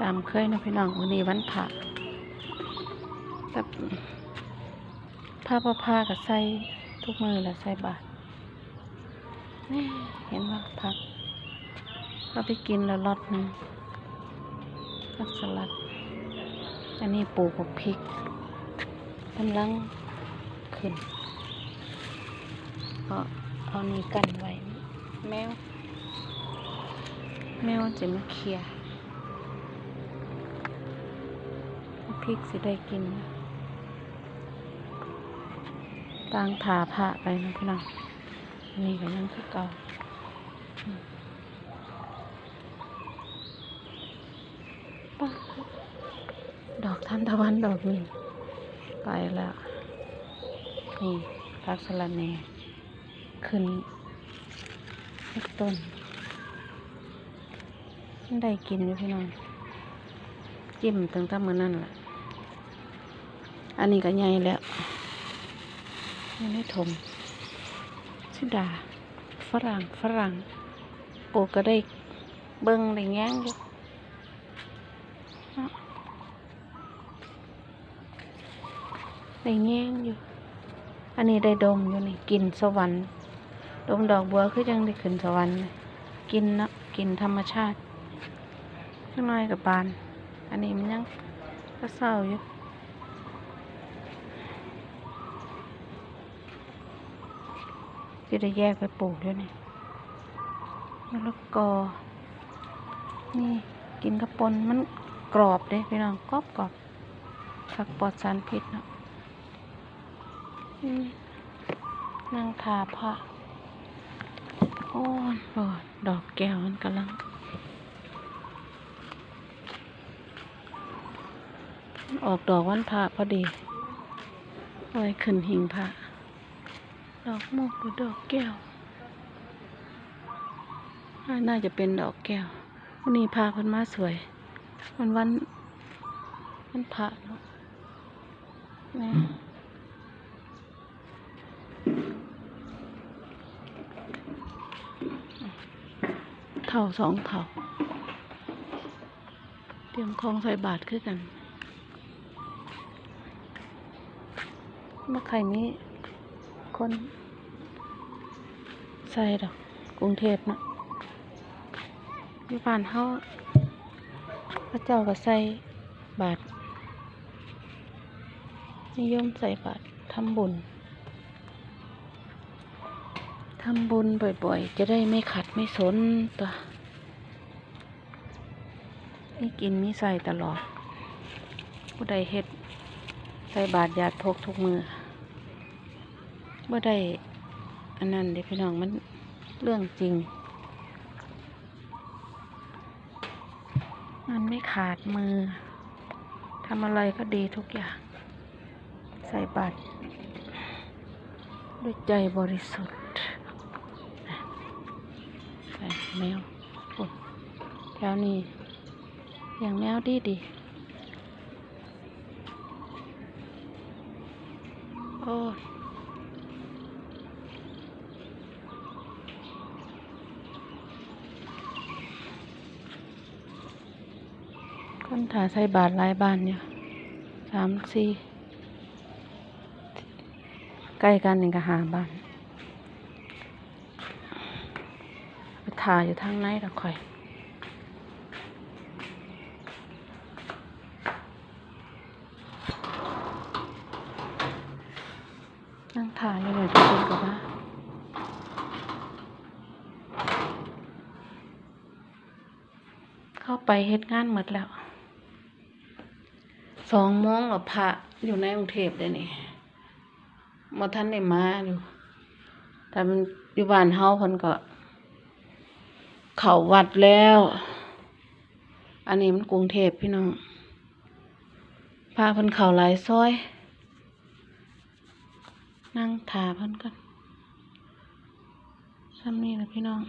ตามเคยนะพี่น้องวันนี้วันพระแต่ผ้าผ้าผ้ากับใส่ทุกมือแหละใส่บาตรนี่เห็นว่าผักเราไปกินแล้วรอดหนึ่งผักสลัด อันนี้ปลูกกับพริกกำลังขึ้นเพราะเอานี้กันไว้ แมว แมวจะมาเคลียร์ พริกสิได้กินต่างถาผ่าไปนะพี่น้องอันนี้ก็ยังคือเก่าอืมป๊าดอกทันตะวันดอกนี้ไปแล้ว นี่พักสลัดแหน่ขึ้นอีกต้นได้กินอยู่พี่น้องจิ้มตั้งแต่มื้อนั่นแหละ อันนี้ก็ใหญ่แล้วยังไม่ถมสิดา ฝรั่ง ฝรั่งปลูก็ได้เบิ้งได้แง้งอยู่ได้แง้งอยู่ อันนี้ได้ดมอยู่นี่กินสวรรค์ ดมดอกบัวคือยังได้ขึ้นสวรรค์กินเนาะกินธรรมชาติข้างในกับบาน อันนี้มันยังก็เศร้าอยู่ จะได้แยกไปปลูกด้วยนี่มะละกอ นี่กินกระปนมันกรอบเด้พี่น้องกรอบกรอบผักปลอดสารพิษเนาะนั่งทาผ้าโอ้ยโอ้ดอกแก้วมันกำลังออกดอกวันพระพอดีอาไว้ขึ้นหิงพระ ดอกมกหรือดอกแก้ว น่าจะเป็นดอกแก้ววันนี้พาเพิ่นมาสวย วันวันวันพระเนาะแม่เท่าสองเท่า เตรียมของใส่บาทคือกัน เมื่อใครนี้ คน ใส่ดอกกรุงเทพเนาะอยู่บ้านเฮาพระเจ้าก็ใส่บาท นิยมใส่บาททำบุญทำบุญบ่อยๆ จะได้ไม่ขัดไม่สนตัวนี่กินนี่ใส่ตลอด ผู้ใดเฮ็ดใส่บาทยาดพกทุกมือเมื่ อได้ อันนั้นเด็พี่น้องมันเรื่องจริง มันไม่ขาดมือทำอะไรก็ดีทุกอย่าง ใส่บาตรด้วยใจบริสุทธิ์ใส่แมวโอ้แถวนี้อย่างแมวดีดีโอ้ย คนถ่าใส่บาทหลายบ้านเนี่ยสามสี่ใกล้กันนี่ก็หาบ้านไปถ่าอยู่ทางไหนละค่อยนั่งถ่ายอยู่เลยทุกคนกับว่าเข้าไปเฮ็ดงานหมดแล้ว สองโมงหรอพระอยู่ในกรุงเทพเดี๋ยวนี้มาท่านได้มาอยู่แต่มันอยู่บ้านเฮาพิ่นก็ เขาวัดแล้ว อันนี้มันกรุงเทพพี่น้องพาเพิ่นเข้าหลายซอย นั่งถาเพิ่นกันซ้ำนี่แหละพี่น้อง